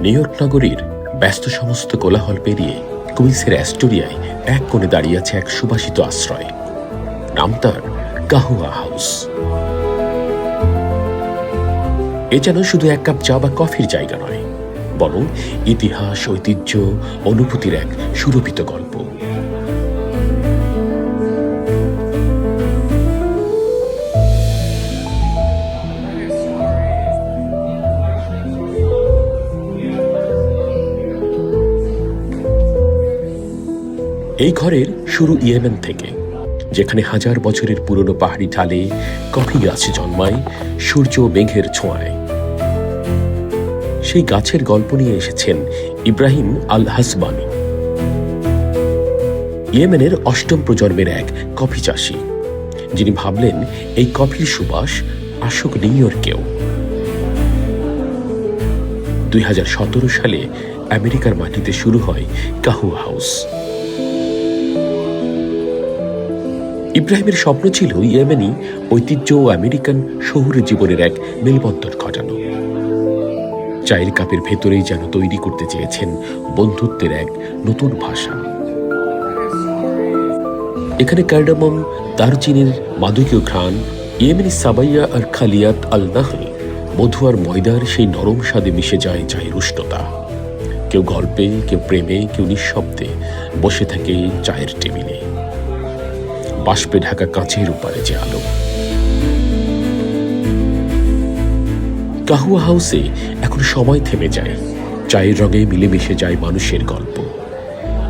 New York নগরীর ব্যস্ত সমস্ত কোলাহল পেরিয়ে কুইসের অ্যাস্টোরিয়ায় এক কোণে দাঁড়িয়ে আছে এক সুবাসিত আশ্রয়। নাম তার কাহুয়া হাউস। এ যেন শুধু এক কাপ চা বা কফির জায়গা নয়, বরং ইতিহাস, ঐতিহ্য, অনুভূতির এক সুরভিত গল্প। এই ঘরের শুরু ইয়েমেন থেকে, যেখানে হাজার বছরের পুরনো পাহাড়ি ঢালে কফি গাছ জন্মায়, সূর্য মেঘের ছোঁয়ায়। সেই গাছের গল্প নিয়ে এসেছেন ইব্রাহিম আল হাসবানি ইয়েমেনের অষ্টম প্রজন্মের এক কফি চাষি, যিনি ভাবলেন এই কফির সুবাস আসুক নিউ ইয়র্কেও দুই হাজার সতেরো সালে আমেরিকার মাটিতে শুরু হয় কাহু হাউস। ইব্রাহিমের স্বপ্ন ছিল ইয়েমেনি ঐতিহ্য ও আমেরিকান শহুরে জীবনের এক মেলবন্ধন ঘটানো। চায়ের কাপের ভেতরেই যেন তৈরি করতে চেয়েছেন বন্ধুত্বের এক নতুন ভাষা। এখানে কার্ডামম, দারচিনির মাদকীয় ঘ্রাণ, ইয়েমেনি সাবাইয়া আর খালিয়াত আল নাহল মধু আর ময়দার সেই নরম স্বাদে মিশে যায় চায়ের উষ্ণতা। কেউ গল্পে, কেউ প্রেমে, কেউ নিঃশব্দে বসে থাকে চায়ের টেবিলে। বাষ্পে ঢাকা কাঁচের উপারে যে আলো। কাহুয়া হাউসে এখন সময় থেমে যায়। চায়ের রঙে মিলেমিশে যায় মানুষের গল্প।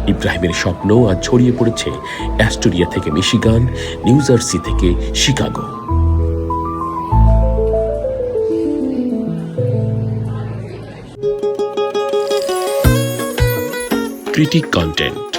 ইব্রাহিমের স্বপ্ন আজ ছড়িয়ে পড়েছে অ্যাস্টোরিয়া থেকে মিশিগান, নিউ জার্সি থেকে শিকাগো। Critic content.